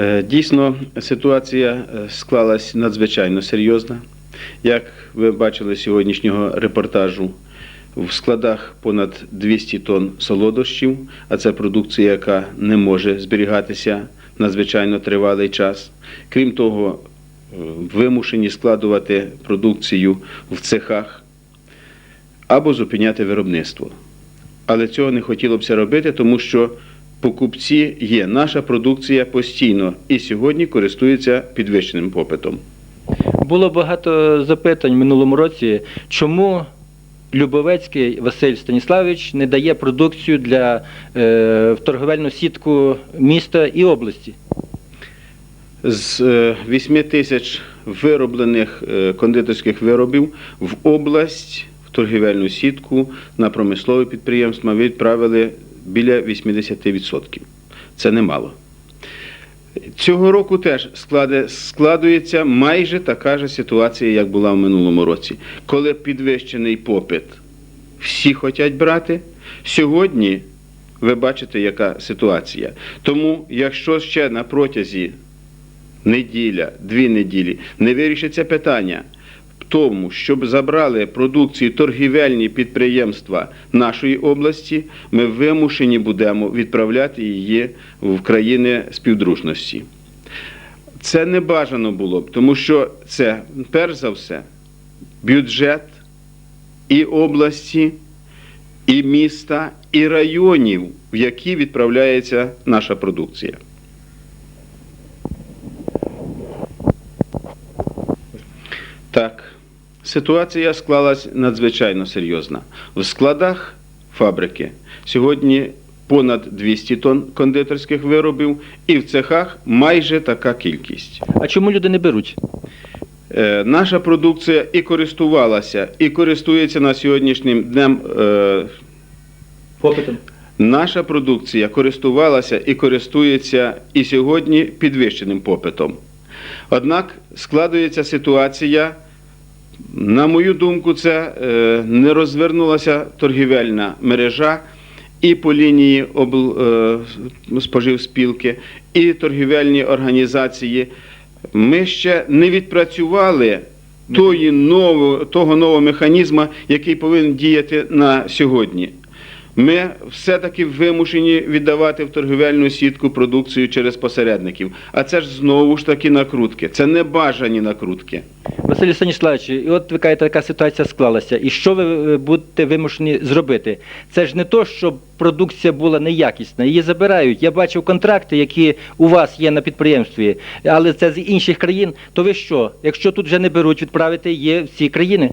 Е, Дійсно, ситуація е, склалась надзвичайно серйозна. Як ви бачили з сьогоднішнього репортажу, в складах понад 200 тонн солодощів, а це продукція, яка не може зберігатися надзвичайно тривалий час. Крім того, е, вимушені складувати продукцію в цехах або зупиняти виробництво. Але цього не хотілося робити, тому що покупці є. Наша продукція постійно і сьогодні користується підвищеним попитом. Було багато запитань в минулому році, чому Любовецький Василь Станіславович не дає продукцію для е, в торговельну сітку міста і області. З е, 8 тисяч вироблених е, кондитерських виробів в область, в торгівельну сітку на промислові підприємства відправили біля 80%. Це немало. Цього року теж складується майже така ж ситуація, як була в минулому році. Коли підвищений попит, всі хочуть брати. Сьогодні ви бачите, яка ситуація. Тому, якщо ще на протязі неділя, дві неділі не вирішиться питання тому, щоб забрали продукцію торгівельні підприємства нашої області, ми вимушені будемо відправляти її в країни співдружності. Це не бажано було б, тому що це, перш за все, бюджет і області, і міста, і районів, в які відправляється наша продукція. Так, ситуація склалась надзвичайно серйозна. В складах фабрики сьогодні понад 200 тонн кондитерських виробів, і в цехах майже така кількість. А чому люди не беруть? Е, Наша продукція і користувалася, і користується на сьогоднішнім днем. е, Попитом. Наша продукція користувалася і користується і сьогодні підвищеним попитом. Однак складується ситуація, на мою думку, це е, не розвернулася торгівельна мережа і по лінії е, споживспілки, і торгівельні організації. Ми ще не відпрацювали тої нового, того нового механізму, який повинен діяти на сьогодні. Ми все-таки вимушені віддавати в торгівельну сітку продукцію через посередників. А це ж знову ж таки накрутки. Це небажані накрутки. Василь Станіславович, і от кажете, така ситуація склалася. І що ви е, будете вимушені зробити? Це ж не то, щоб продукція була неякісна, її забирають. Я бачив контракти, які у вас є на підприємстві, але це з інших країн. То ви що? Якщо тут вже не беруть, відправити є в ці країни?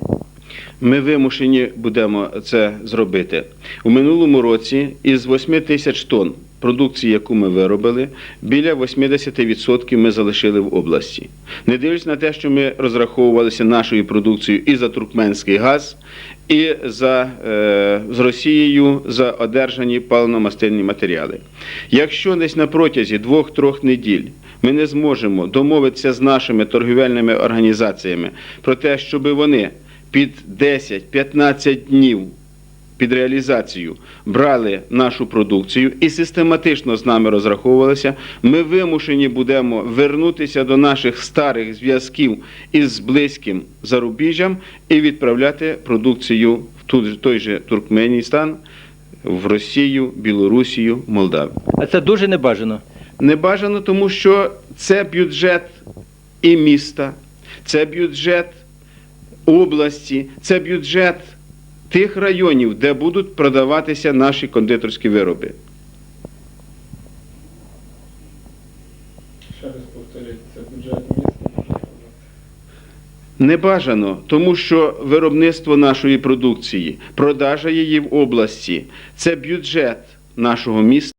Ми вимушені будемо це зробити. У минулому році із 8 тисяч тонн продукції, яку ми виробили, біля 80% ми залишили в області. Не дивлячись на те, що ми розраховувалися нашою продукцією і за туркменський газ, і за, е, з Росією за одержані паливно-мастильні матеріали. Якщо десь на протязі двох-трьох неділь ми не зможемо домовитися з нашими торгівельними організаціями про те, щоб вони під 10-15 днів під реалізацію брали нашу продукцію і систематично з нами розраховувалися, ми вимушені будемо вернутися до наших старих зв'язків із близьким зарубіжжям і відправляти продукцію в ту- той же Туркменістан, в Росію, Білорусію, Молдавію. А це дуже небажано. Не бажано, тому що це бюджет і міста, це бюджет області, це бюджет тих районів, де будуть продаватися наші кондитерські вироби. Ще раз повторіть, це бюджет міста. Не бажано, тому що виробництво нашої продукції, продажа її в області це бюджет нашого міста.